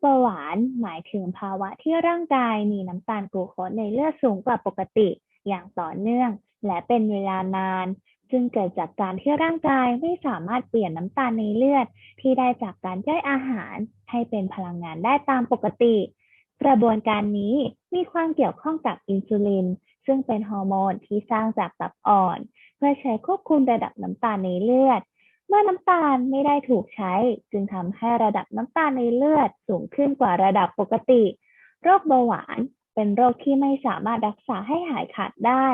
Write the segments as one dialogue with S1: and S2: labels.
S1: เบาหวานหมายถึงภาวะที่ร่างกายมีน้ำตาลกลูโคสในเลือดสูงกว่าปกติอย่างต่อเนื่อง และเป็นเวลานานซึ่งเกิดจากการที่ร่างกายไม่สามารถเปลี่ยนน้ำตาลในเลือด ที่ได้จากการย่อยอาหาร ให้เป็นพลังงานได้ตามปกติ กระบวนการนี้มีความเกี่ยวข้องกับอินซูลิน ซึ่งเป็นฮอร์โมนที่สร้างจากตับอ่อน เพื่อใช้ควบคุมระดับน้ำตาลในเลือด เมื่อน้ำตาลไม่ได้ถูกใช้ จึงทำให้ระดับน้ำตาลในเลือดสูงขึ้นกว่าระดับปกติ โรคเบาหวานเป็นโรคที่ไม่สามารถรักษาให้หายขาดได้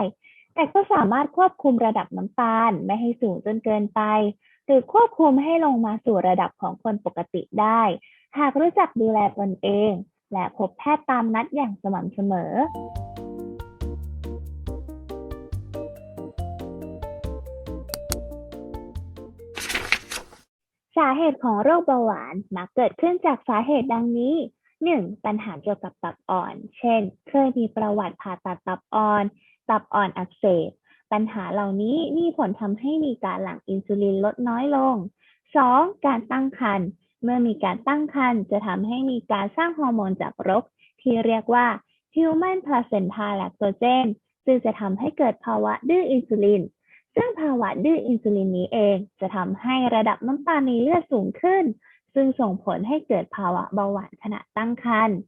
S1: แต่ก็สามารถควบคุมระดับน้ำตาลไม่ให้สูงจนเกินไป หรือควบคุมให้ลงมาสู่ระดับของคนปกติได้ หากรู้จักดูแลตนเอง และพบแพทย์ตามนัดอย่างสม่ำเสมอ สาเหตุของโรคเบาหวานมักเกิดขึ้นจากสาเหตุดังนี้ 1. ปัญหาเกี่ยวกับตับอ่อน เช่น เคยมีประวัติผ่าตัดตับอ่อน ตับอ่อนอักเสบ ปัญหาเหล่านี้มีผลทำให้มีการหลั่งอินซูลินลดน้อยลง 2. การตั้งครรภ์ เมื่อมีการตั้งครรภ์จะทำให้มีการสร้างฮอร์โมนจากรก ที่เรียกว่า human placenta lactogen ซึ่งจะทำให้เกิดภาวะดื้ออินซูลิน ซึ่งภาวะดื้ออินซูลินนี้เองจะทำให้ระดับน้ำตาลในเลือดสูงขึ้น ซึ่งส่งผลให้เกิดภาวะเบาหวานขณะตั้งครรภ์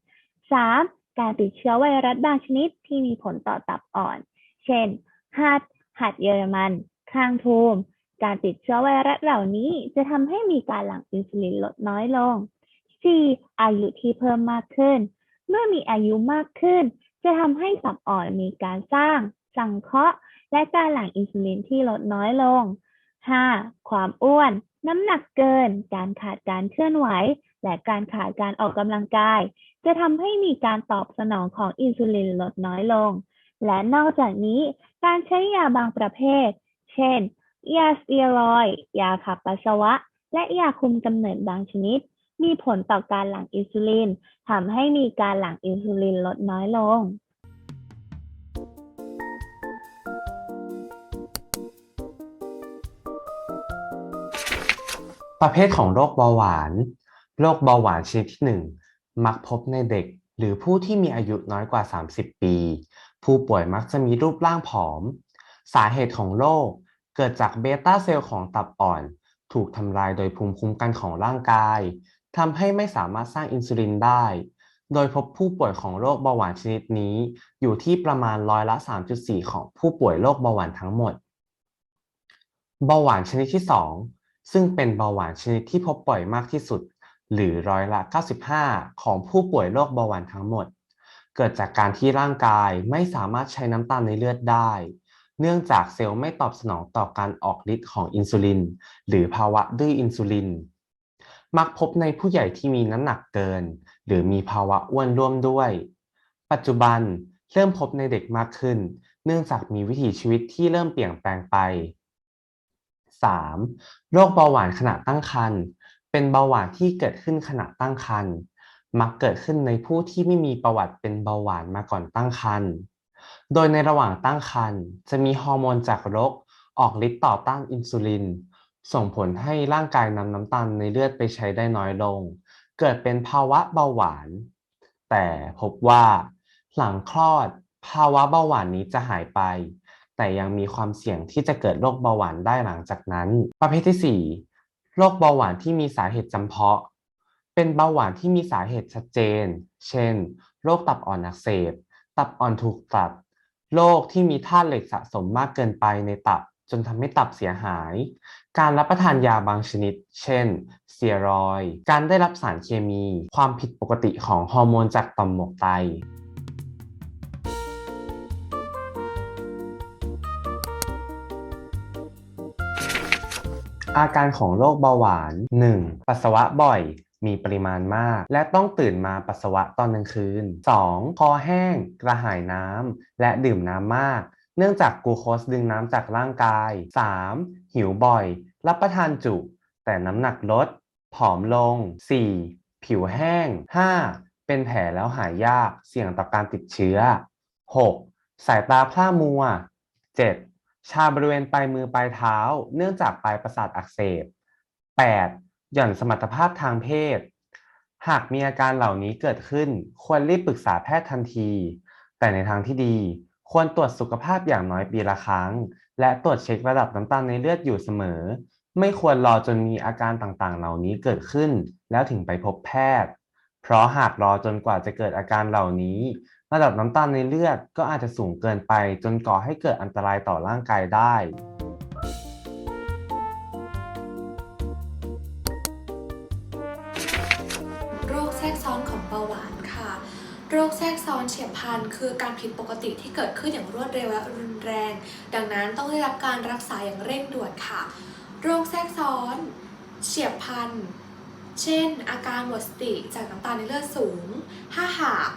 S1: 3. การติดเชื้อไวรัสบางชนิดที่มีผลต่อตับอ่อน เช่นหัดหัดเยอรมันคางทูม การติดเชื้อไวรัสเหล่านี้จะทำให้มีการหลั่งอินซูลินลดน้อยลง 4. อายุที่เพิ่มมากขึ้น เมื่อมีอายุมากขึ้น จะทำให้ตับอ่อนมีการสร้าง สังเคราะห์ และการหลั่งอินซูลินที่ลดน้อยลง 5. ความอ้วน น้ำหนักเกิน การขาดการเคลื่อนไหว และการขาดการออกกำลังกาย จะทำให้มีการตอบสนองของอินซูลินลดน้อยลง และนอกจากนี้ การใช้ยาบางประเภท เช่น ยาสเตียรอยด์ยาขับปัสสาวะ และยาคุมกำเนิดบางชนิด มีผลต่อการหลั่งอินซูลินทำให้มีการหลั่งอินซูลินลดน้อยลง
S2: ประเภทของโรคเบาหวาน โรคเบาหวานชนิดที่ 1 มักพบในเด็ก หรือผู้ที่มีอายุน้อยกว่า 30 ปี ผู้ป่วยมักจะมีรูปร่างผอม สาเหตุของโรคเกิดจากเบต้าเซลล์ของตับอ่อน ถูกทำลายโดยภูมิคุ้มกันของร่างกายทำให้ไม่สามารถสร้างอินซูลินได้ โดยพบผู้ป่วยของโรคเบาหวานชนิดนี้ อยู่ที่ประมาณร้อยละ 3.4 ของผู้ป่วยโรคเบาหวานทั้งหมด เบาหวานชนิดที่ 2 ซึ่งเป็นเบาหวานชนิดที่พบบ่อยมากที่สุด หรือร้อยละ 95 ของผู้ป่วยโรคเบาหวานทั้งหมด เกิดจากการที่ร่างกายไม่สามารถใช้น้ำตาลในเลือดได้ เนื่องจากเซลล์ไม่ตอบสนองต่อการออกฤทธิ์ของอินซูลิน หรือภาวะดื้ออินซูลิน มักพบในผู้ใหญ่ที่มีน้ำหนักเกิน หรือมีภาวะอ้วนร่วมด้วย ปัจจุบันเริ่มพบในเด็กมากขึ้น เนื่องจากมีวิถีชีวิตที่เริ่มเปลี่ยนแปลงไป 3. โรคเบาหวานขณะตั้งครรภ์เป็นเบาหวานที่เกิดขึ้นขณะตั้งครรภ์มักเกิดขึ้นในผู้ที่ไม่มีประวัติเป็นเบาหวานมาก่อนตั้งครรภ์โดยในระหว่างตั้งครรภ์จะมีฮอร์โมนจากรกออกฤทธิ์ต่อต้านอินซูลิน ส่งผลให้ร่างกายนำน้ำตาลในเลือดไปใช้ได้น้อยลง เกิดเป็นภาวะเบาหวาน แต่พบว่า หลังคลอด ภาวะเบาหวานนี้จะหายไป แต่ยังมีความเสี่ยงที่จะเกิดโรคเบาหวานได้หลังจากนั้น ประเภทที่ 4 โรคเบาหวานที่มีสาเหตุจำเพาะ เป็นเบาหวานที่มีสาเหตุชัดเจน เช่น โรคตับอ่อนอักเสบ ตับอ่อนถูกตัด โรคที่มีธาตุเหล็กสะสมมากเกินไปในตับ จนทำให้ตับเสียหาย การรับประทานยาบางชนิด เช่นเตียรอย การได้รับสารเคมี ความผิดปกติของฮอร์โมนจากต่อมหมวกไต อาการของโรคเบาหวาน 1. ปัสสาวะบ่อยมีปริมาณมาก และต้องตื่นมาปัสสาวะตอนกลางคืน 2. คอแห้ง กระหายน้ำ และดื่มน้ำมาก เนื่องจากกลูโคสดึงน้ำจากร่างกาย 3. หิวบ่อย รับประทานจุ แต่น้ำหนักลด ผอมลง 4. ผิวแห้ง 5. เป็นแผลแล้วหายยาก เสี่ยงต่อการติดเชื้อ 6. สายตาพร่ามัว 7. ชาบริเวณปลายมือปลายเท้า เนื่องจากปลายประสาทอักเสบ 8. หย่อนสมรรถภาพทางเพศ หากมีอาการเหล่านี้เกิดขึ้น ควรรีบปรึกษาแพทย์ทันที แต่ในทางที่ดี ควรตรวจสุขภาพอย่างน้อยปีละครั้ง และตรวจเช็คระดับน้ำตาลในเลือดอยู่เสมอ ไม่ควรรอจนมีอาการต่างๆ เหล่านี้เกิดขึ้น แล้วถึงไปพบแพทย์ เพราะหากรอจนกว่าจะเกิดอาการเหล่านี้ ระดับน้ำตาลในเลือดก็อาจจะสูงเกินไป จนก่อให้เกิดอันตรายต่อร่างกายได้
S3: โรคแทรกซ้อนของเบาหวานค่ะ โรคแทรกซ้อนเฉียบพลันคือการผิดปกติที่เกิดขึ้นอย่างรวดเร็วและรุนแรง ดังนั้นต้องได้รับการรักษาอย่างเร่งด่วนค่ะ โรคแทรกซ้อน เฉียบพลัน เช่น อาการหมดสติจากน้ำตาลในเลือดสูง ถ้าหาก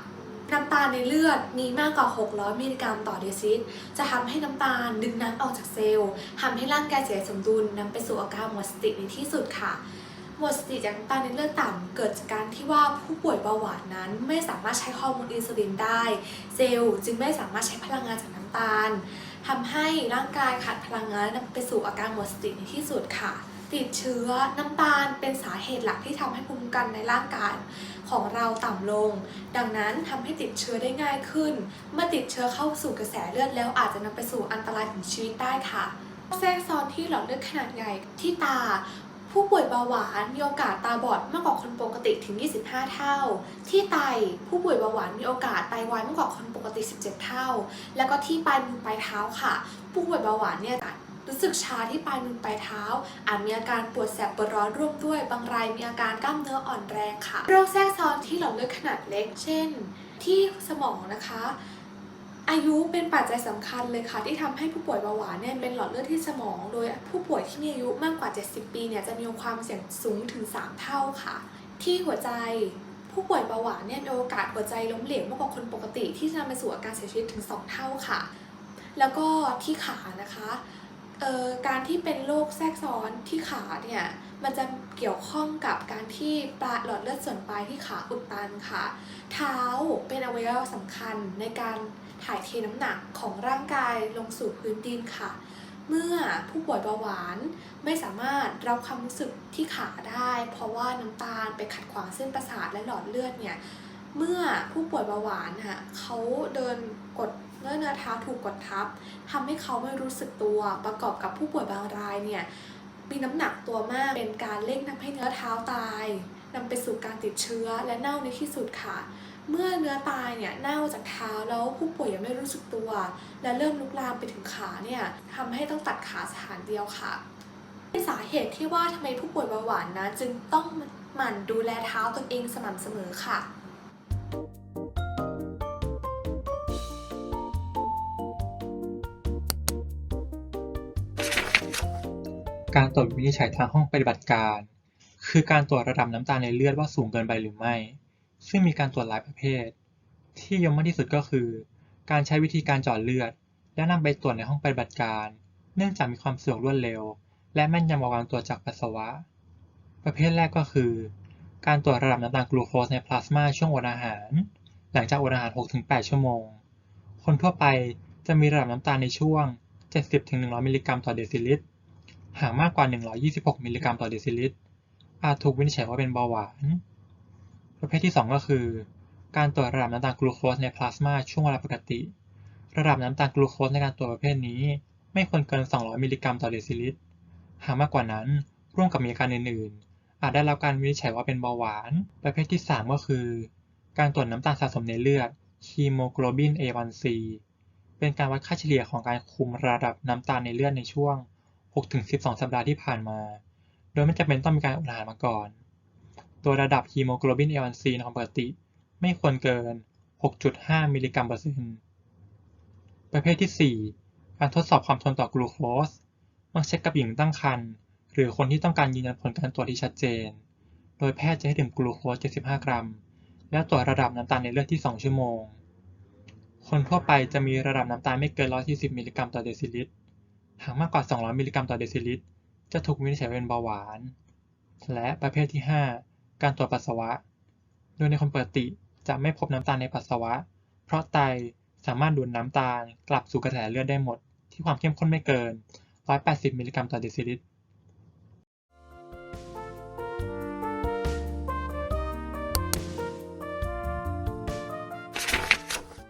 S3: น้ำตาลในเลือดมีมากกว่า 600 มิลลิกรัมต่อเดซิลิตรจะทำให้น้ำตาลดึงน้ำออกจากเซลล์ทำให้ร่างกายเสียสมดุลนำไปสู่อาการหมดสติในที่สุดค่ะหมดสติจากน้ำตาลในเลือดต่ำเกิดจากการที่ว่าผู้ป่วยเบาหวานนั้น ไม่สามารถใช้ฮอร์โมนอินซูลินได้ เซลล์จึงไม่สามารถใช้พลังงานจากน้ำตาลทำให้ร่างกายขาดพลังงานนำไปสู่อาการหมดสติในที่สุดค่ะ ติดเชื้อน้ำตาลเป็นสาเหตุหลักที่ทำให้ภูมิคุ้มกันในร่างกายของเราต่ำลง ดังนั้นทำให้ติดเชื้อได้ง่ายขึ้น เมื่อติดเชื้อเข้าสู่กระแสเลือดแล้วอาจจะนำไปสู่อันตรายถึงชีวิตได้ค่ะแทรกซ้อนที่หลอดเลือดขนาดใหญ่ที่ตาผู้ป่วยเบาหวานมีโอกาสตาบอดมากกว่าคนปกติถึง 25 เท่า ที่ไตผู้ป่วยเบาหวานมีโอกาสไตวายมากกว่าคนปกติ 17 เท่า แล้วก็ที่ปลายมือปลายเท้าค่ะ ผู้ป่วยเบาหวานเนี่ยอาจ รู้สึกชาที่ปลายมือปลายเท้า อาจมีอาการปวดแสบปวดร้อนร่วมด้วย บางรายมีอาการกล้ามเนื้ออ่อนแรงค่ะโรคแทรกซ้อนที่หลอดเลือดขนาดเล็ก เช่น ที่สมองนะคะอายุเป็นปัจจัยสำคัญเลยค่ะ ที่ทำให้ผู้ป่วยเบาหวานเนี่ยเป็นหลอดเลือดที่สมอง โดยผู้ป่วยที่มีอายุมากกว่า 70 ปีเนี่ยจะมีความเสี่ยงสูงถึง 3 เท่าค่ะ ที่หัวใจผู้ป่วยเบาหวานเนี่ยมีโอกาสหัวใจล้มเหลวมากกว่าคนปกติที่จะนำไปสู่อาการเสียชีวิตถึง 2 เท่าค่ะ แล้วก็ที่ขานะคะ เอ่อการที่เป็นโรคแทรกซ้อนที่ขาเนี่ยมันจะเกี่ยวข้องกับการที่ปลาหลอดเลือดส่วนปลายที่ขาอุดตันค่ะ เท้าเป็นอวัยวะสำคัญในการถ่ายเทน้ำหนักของร่างกายลงสู่พื้นดินค่ะ เมื่อผู้ป่วยเบาหวานไม่สามารถรับความรู้สึกที่ขาได้ เพราะว่าน้ำตาลไปขัดขวางเส้นประสาทและหลอดเลือดเนี่ยเมื่อผู้ป่วยเบาหวานค่ะเขาเดินกด เนื้อเนื้อเท้าถูกกดทับทำให้เขาไม่รู้สึกตัว ประกอบกับผู้ป่วยบางรายเนี่ยมีน้ำหนักตัวมากเป็นการเร่งทำให้เนื้อเท้าตายนำไปสู่การติดเชื้อและเน่าในที่สุดค่ะ เมื่อเนื้อตายเนี่ยเน่าจากเท้าแล้วผู้ป่วยยังไม่รู้สึกตัว และเริ่มลุกลามไปถึงขาเนี่ยทำให้ต้องตัดขาสถานเดียวค่ะเป็นสาเหตุที่ว่าทำไมผู้ป่วยเบาหวานนะ จึงต้องหมั่นดูแลเท้าตนเองสม่ำเสมอค่ะ
S4: การตรวจวินิจฉัยทางห้องปฏิบัติการ คือการตรวจระดับน้ำตาลในเลือดว่าสูงเกินไปหรือไม่ ซึ่งมีการตรวจหลายประเภท ที่ยมมากที่สุดก็คือ การใช้วิธีการเจาะเลือด และนำไปตรวจในห้องปฏิบัติการ เนื่องจากมีความสะดวกรวดเร็ว และแม่นยำกว่าการตรวจจากปัสสาวะ ประเภทแรกก็คือ การตรวจระดับน้ำตาลกลูโคสในพลาสมาช่วงอดอาหาร หลังจากอดอาหาร 6-8 ชั่วโมง คนทั่วไปจะมีระดับน้ำตาลในช่วง 70-100 มิลลิกรัมต่อเดซิลิตร หากมากกว่า 126 มิลลิกรัมต่อเดซิลิตร อาจถูกวินิจฉัยว่าเป็นเบาหวาน ประเภทที่ 2 ก็คือ การตรวจระดับน้ำตาลกลูโคสในพลาสมาช่วงเวลาปกติ ระดับน้ำตาลกลูโคสในการตรวจประเภทนี้ ไม่ควรเกิน 200 มิลลิกรัมต่อเดซิลิตร หากมากกว่านั้น ร่วมกับมีอาการอื่นๆ อาจได้รับการวินิจฉัยว่าเป็นเบาหวาน ประเภทที่ 3 ก็คือ การตรวจน้ำตาลสะสมในเลือดฮีโมโกลบิน A1C เป็นการวัดค่าเฉลี่ยของการคุมระดับน้ำตาลในเลือดในช่วง 6-12 สัปดาห์ที่ผ่านมา โดยไม่จำเป็นต้องมีการอดอาหารมาก่อน ตัวระดับฮีโมโกลบิน A1C ในความปกติ ไม่ควรเกิน 6.5 มิลลิกรัมเปอร์เซ็นต์ ประเภทที่ 4 การทดสอบความทนต่อกลูโคสมักใช้กับหญิงตั้งครรภ์หรือคนที่ต้องการยืนยันผลการตรวจที่ชัดเจน โดยแพทย์จะให้ดื่มกลูโคส 75 กรัม และตรวจระดับน้ำตาลในเลือดที่ 2 ชั่วโมง คนทั่วไปจะมีระดับน้ำตาลไม่เกิน 140 มิลลิกรัมต่อเดซิลิตร หากมากกว่า 200 มิลลิกรัมต่อเดซิลิตร จะถูกวินิจฉัยเป็นเบาหวาน และประเภทที่ 5 การตรวจปัสสาวะ โดยในคนปกติจะไม่พบน้ำตาลในปัสสาวะ เพราะไตสามารถดูดน้ำตาลกลับสู่กระแสเลือดได้หมด ที่ความเข้มข้นไม่เกิน 180 มิลลิกรัมต่อเดซิลิตร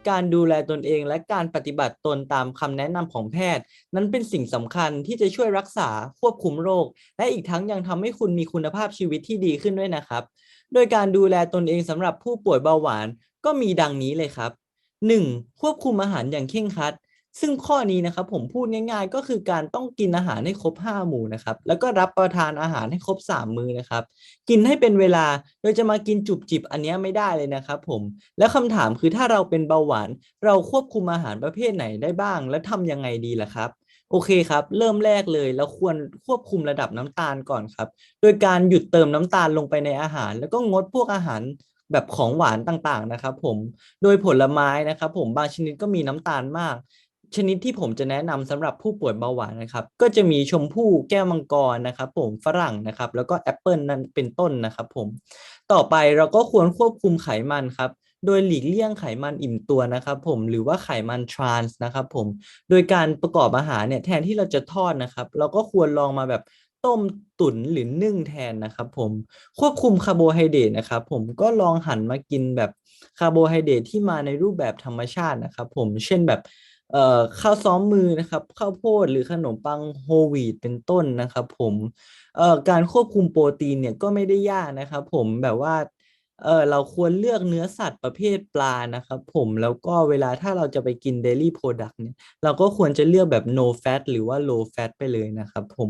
S5: การดูแลตนเอง และการปฏิบัติตนตามคำแนะนำของแพทย์ นั้นเป็นสิ่งสำคัญที่จะช่วยรักษาควบคุมโรค และอีกทั้งยังทำให้คุณมีคุณภาพชีวิตที่ดีขึ้นด้วยนะครับ โดยการดูแลตนเองสำหรับผู้ป่วยเบาหวานก็มีดังนี้เลยครับ 1. ควบคุมอาหารอย่างเคร่งครัด ซึ่งข้อนี้นะครับผมพูดง่าย ๆ ก็คือการต้องกินอาหารให้ครบ 5 หมู่นะครับ แล้วก็รับประทานอาหารให้ครบ 3 มื้อนะครับ กินให้เป็นเวลาโดยจะมากินจุบจิบอันนี้ไม่ได้เลยนะครับผม แล้วคำถามคือถ้าเราเป็นเบาหวาน เราควบคุมอาหารประเภทไหนได้บ้าง และทำยังไงดีล่ะครับโอเคครับ เริ่มแรกเลยเราควรควบคุมระดับน้ำตาลก่อนครับ โดยการหยุดเติมน้ำตาลลงไปในอาหาร แล้วก็งดพวกอาหารแบบของหวานต่างๆนะครับ ผม โดยผลไม้นะครับ ผมบางชนิดก็มีน้ำตาลมาก ชนิดที่ผมจะแนะนำสำหรับผู้ป่วยเบาหวานนะครับ ก็จะมีชมพู่แก้วมังกรนะครับผมฝรั่งนะครับ แล้วก็แอปเปิลนั่นเป็นต้นนะครับผมต่อไปเราก็ควรควบคุมไขมันครับโดยหลีกเลี่ยงไขมันอิ่มตัวนะครับผมหรือว่าไขมันทรานส์นะครับผมโดยการประกอบอาหารเนี่ยแทนที่เราจะทอดนะครับ เราก็ควรลองมาแบบต้มตุ๋นหรือนึ่งแทนนะครับผมควบคุมคาร์โบไฮเดรตนะครับผมก็ลองหันมากินแบบคาร์โบไฮเดรตที่มาในรูปแบบธรรมชาตินะครับผมเช่นแบบ เอ่อข้าวซ้อมมือนะครับข้าวโพดหรือขนมปังโฮลวีตเป็นต้นนะครับ ผมเอ่อการควบคุมโปรตีนเนี่ยก็ไม่ได้ยากนะครับ ผมแบบว่า เออเราควรเลือกเนื้อสัตว์ประเภทปลานะครับผมแล้วก็เวลาถ้าเราจะไปกิน Dairy Product เนี่ยเราก็ควรจะเลือกแบบ no fat หรือว่า low fat ไปเลยนะครับผม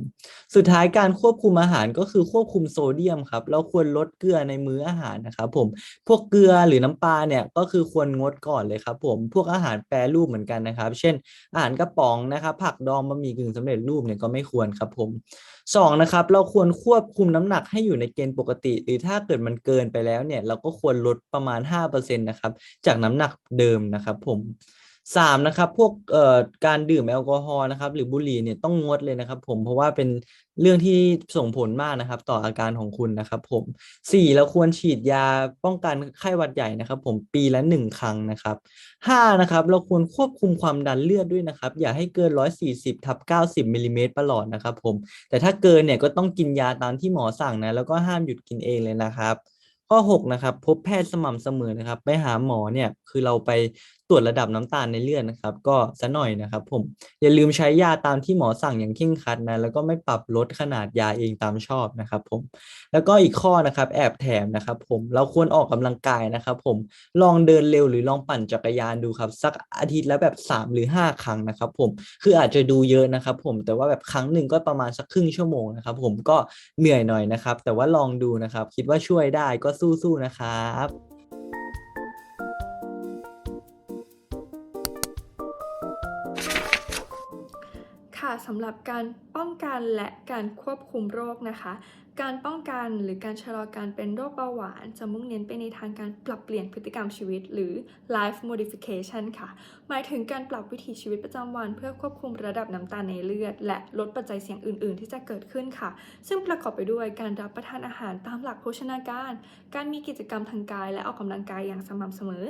S5: สุดท้ายการควบคุมอาหารก็คือควบคุมโซเดียมครับเราควรลดเกลือในมื้ออาหารนะครับผมพวกเกลือหรือน้ำปลาเนี่ยก็คือควรงดก่อนเลยครับผมพวกอาหารแปรรูปเหมือนกันนะครับ เช่น อาหารกระป๋องนะครับผักดองบะหมี่กึ่งสำเร็จรูปเนี่ยก็ไม่ควรครับผม สองนะครับเราควรควบคุมน้ำหนักให้อยู่ในเกณฑ์ปกติ หรือถ้าเกิดมันเกินไปแล้วเนี่ยเราก็ควรลดประมาณ5%นะครับจากน้ำหนักเดิมนะครับผม สามนะครับพวกเอ่อการดื่มแอลกอฮอล์นะครับหรือบุหรี่เนี่ยต้องงดเลยนะครับผมเพราะว่าเป็นเรื่องที่ส่งผลมากนะครับ ต่ออาการของคุณนะครับผมสี่เราควรฉีดยาป้องกันไข้หวัดใหญ่นะครับ ผมปีละหนึ่งครั้งนะครับห้านะครับเราควรควบคุมความดันเลือดด้วยนะครับ อย่าให้เกิน140ทับ90มิลลิเมตรประหลอดนะครับผมแต่ถ้าเกินเนี่ยก็ต้องกินยาตามที่หมอสั่งนะแล้วก็ห้ามหยุดกินเองเลยนะครับข้อ6นะครับพบแพทย์สม่ำเสมอนะครับ ไปหาหมอเนี่ยคือเราไป ตรวจระดับน้ำตาลในเลือดนะครับ ก็ซะหน่อยนะครับ ผมอย่าลืมใช้ยาตามที่หมอสั่งอย่างเคร่งครัดนะแล้วก็ไม่ปรับลดขนาดยาเองตามชอบนะครับผมแล้วก็อีกข้อนะครับ แอบแถมนะครับ ผมเราควรออกกำลังกายนะครับ ผมลองเดินเร็วหรือลองปั่นจักรยานดูครับสักอาทิตย์ละแบบ 3 หรือ 5 ครั้งนะครับ ผมคืออาจจะดูเยอะนะครับ ผมแต่ว่าแบบครั้งหนึ่งก็ประมาณสักครึ่งชั่วโมงนะครับ ผมก็เหนื่อยหน่อยนะครับ แต่ว่าลองดูนะครับ คิดว่าช่วยได้ก็สู้ๆนะครับ
S6: สำหรับการป้องกันและการควบคุมโรคนะคะ การป้องกันหรือการชะลอการเป็นโรคเบาหวาน จะมุ่งเน้นไปในทางการปรับเปลี่ยนพฤติกรรมชีวิต หรือ life modification ค่ะ หมายถึงการปรับวิถีชีวิตประจำวัน เพื่อควบคุมระดับน้ำตาลในเลือด และลดปัจจัยเสี่ยงอื่น ๆ ที่จะเกิดขึ้นค่ะ ซึ่งประกอบไปด้วยการรับประทานอาหารตามหลักโภชนาการ การมีกิจกรรมทางกาย และออกกำลังกายอย่างสม่ำเสมอ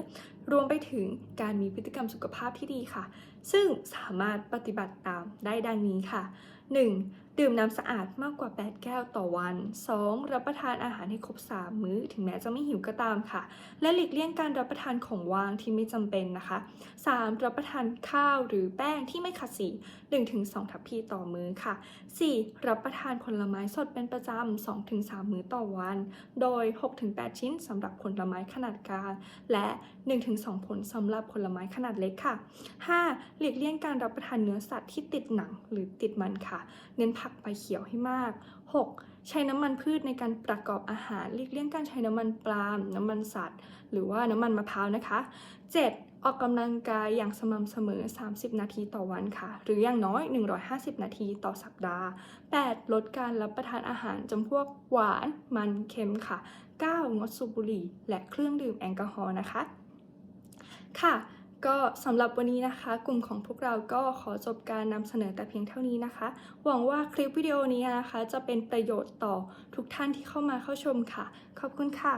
S6: รวมไปถึงการมีพฤติกรรมสุขภาพที่ดีค่ะ ซึ่งสามารถปฏิบัติตามได้ดังนี้ค่ะ 1. ดื่มน้ำสะอาดมากกว่า 8 แก้วต่อวัน 2. รับประทานอาหารให้ครบ 3 มื้อ ถึงแม้จะไม่หิวก็ตามค่ะ และหลีกเลี่ยงการรับประทานของว่างที่ไม่จำเป็นนะคะ 3. รับประทานข้าวหรือแป้งที่ไม่ขัดสี 1-2 ทัพพีต่อมื้อค่ะ 4. รับประทานผลไม้สดเป็นประจำ 2-3 มื้อต่อวัน โดย 6-8 ชิ้นสำหรับผลไม้ขนาดกลางและ 1-2 ผลสำหรับผลไม้ขนาดเล็กค่ะ 5. หลีกเลี่ยงการรับประทานเนื้อสัตว์ที่ติดหนังหรือติดมันค่ะ เน้นผักใบเขียวให้มาก 6. ใช้น้ำมันพืชในการประกอบอาหารหลีกเลี่ยงการใช้น้ำมันปาล์มน้ำมันสัตว์ หรือว่าน้ำมันมะพร้าวนะคะ 7. ออกกำลังกายอย่างสม่ำเสมอ 30 นาทีต่อวันค่ะ หรืออย่างน้อย 150 นาทีต่อสัปดาห์ 8. ลดการรับประทานอาหารจำพวกหวาน มันเค็มค่ะ 9. งดสูบบุหรี่ และเครื่องดื่มแอลกอฮอล์นะคะ ค่ะ ก็สำหรับวันนี้นะคะ กลุ่มของพวกเราก็ขอจบการนำเสนอแต่เพียงเท่านี้นะคะ หวังว่าคลิปวิดีโอนี้นะคะ จะเป็นประโยชน์ต่อทุกท่านที่เข้ามาเข้าชมค่ะ ขอบคุณค่ะ